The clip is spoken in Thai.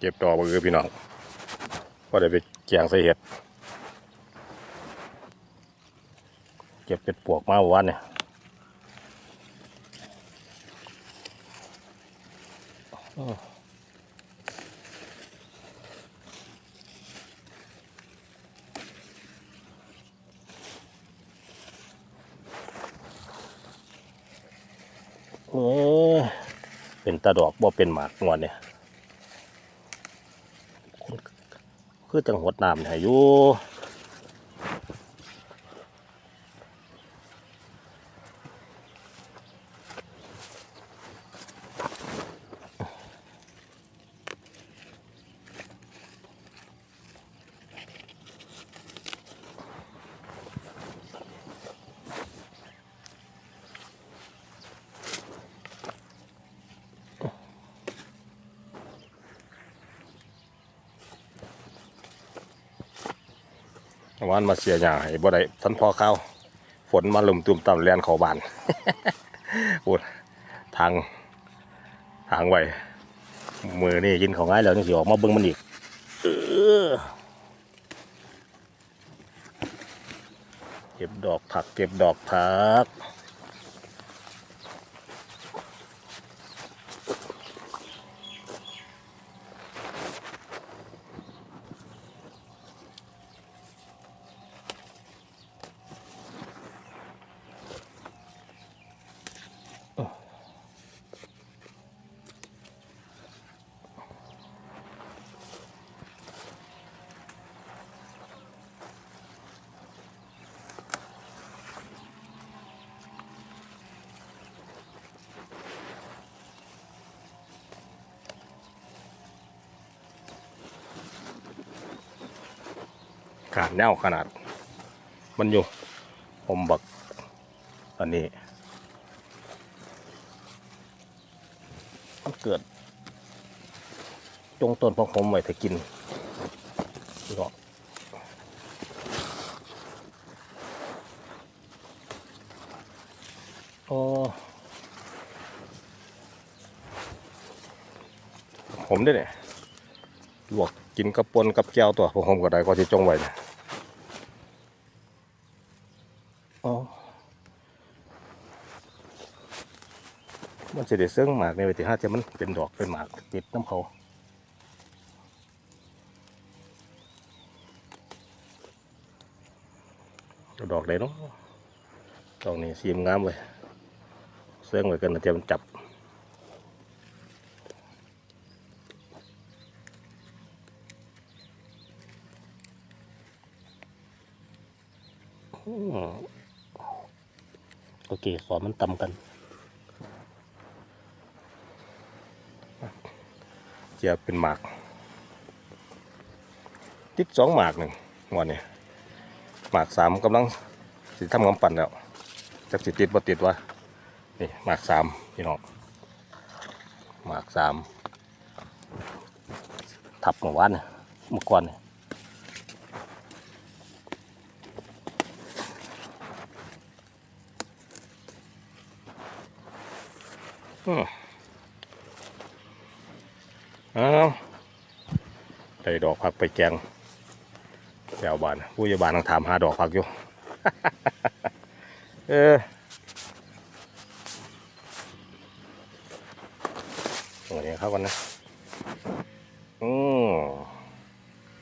เก็บดอกมือพี่น้องก็ได้ไปแกงใส่เห็ด เก็บเป็ดปวกมาวันเนี่ยอ้อโอ้เป็นตาดอกบ่เป็นหมากงวนเนี่ยคน คือจังหวดน้ำเนี่ยอยู่ วานมาเสียหยาให้บ่ได้ทันพอเข้าฝนมาลุมตุ่มต่ำเลียนเขาบานโอ้ทางทางไว้มือนี่ยินของง่ายแล้วนี่สิออกมาเบิ้งมันอีกเก็บดอกผัก เก็บดอกผัก ขาดแนวขนาด มันอยู่ผมบักอันนี้ มันเกิด จงต้นพองผมไว้ถ้ากินก็โอ้ผมได้เนี่ยลวกกินกับปนกับแก้วตัวพวกผมก็ได้ก็ที่จงไว้นะ มันจะได้เสื่องหมากในเวทีห้าจะมันเป็นดอกเป็นหมากติดน้ำเขาดอกไหนเนาะดอกนี้สีมงามเลยเสื่องไว้กันนะเดี๋ยวมันจับโอเคสอนมันตำกัน จะเป็นหมาก ติดสองหมากหนึ่งวันนี้หมากสามกำลังสิทำกำปั่นแล้วจักสิติดบ่ติดวะนี่หมากสามพี่น้องหมากสามทับเมื่อวานเนี่ยเมื่อก่อนเนี่ยอืม อ้าวได้ดอกผักไปแกงแถวบ้านผู้ใหญ่บ้านต้องถามหาดอกผักอยู่ เออตรงนี้ครับวันนะ